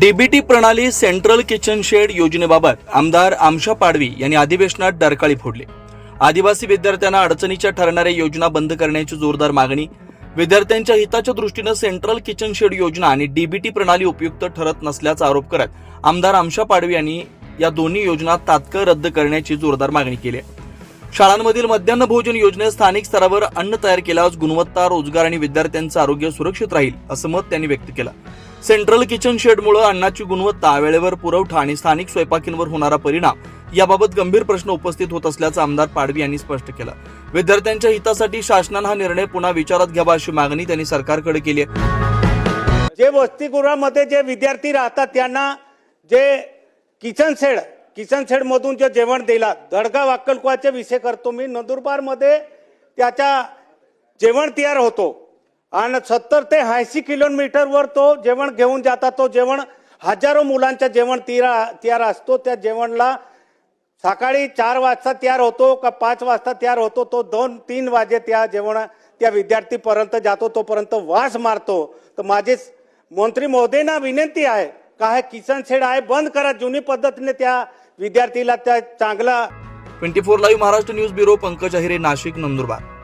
DBT प्रणाली central kitchen shed योजनेबाबत आमदार आमशा पाडवी यांनी अधिवेशनात डरकाळी फोडली. आदिवासी विद्यार्थ्यांना अडचणीच्या ठरणाऱ्या योजना बंद करण्याची जोरदार मागणी विद्यार्थ्यांच्या हिताच्या दृष्टीनं सेंट्रल किचन शेड योजना आणि डीबीटी प्रणाली उपयुक्त ठरत नसल्याचा आरोप करत आमदार आमशा पाडवी यांनी या दोन्ही योजना तात्काळ रद्द करण्याची जोरदार मागणी केली आहे. शाळांमधील मध्यान्ह भोजन योजनेत स्थानिक स्तरावर अन्न तयार केल्यास गुणवत्ता रोजगार आणि विद्यार्थ्यांचं आरोग्य सुरक्षित राहील असं मत त्यांनी व्यक्त केलं. सेंट्रल किचन शेडमुळे अन्नाची गुणवत्ता वेळेवर पुरवठा आणि स्थानिक स्वयंपाकींवर होणारा परिणाम याबाबत गंभीर प्रश्न उपस्थित होत असल्याचं आमदार पाडवी यांनी स्पष्ट केलं. विद्यार्थ्यांच्या हितासाठी शासनानं हा निर्णय पुन्हा विचारात घ्यावा अशी मागणी त्यांनी सरकारकडे केली आहे. जे वसतिगृहामध्ये जे विद्यार्थी राहतात त्यांना जे किचन शेड किचन शेड मधून जे जेवण दिला दडगाव अक्कलकुवाचे विषय करतो मी. नंदुरबारमध्ये त्याच्या जेवण तयार होतो. आणि सत्तर ते ऐंशी किलोमीटरवर तो जेवण घेऊन जातात तो जेवण हजारो मुलांच्या जेवण तिरा तयार असतो. त्या जेवणला सकाळी चार वाजता तयार होतो का पाच वाजता तयार होतो तो दोन तीन वाजे त्या जेवण त्या विद्यार्थीपर्यंत जातो तोपर्यंत वास मारतो. तर माझे मंत्री महोदयांना विनंती आहे का हे किचन शेड आहे बंद करा जुनी पद्धतीने त्या विद्यार्थीला त्या चांगला twenty four live Maharashtra news bureau Pankaj Ahire Nashik Nandurbar.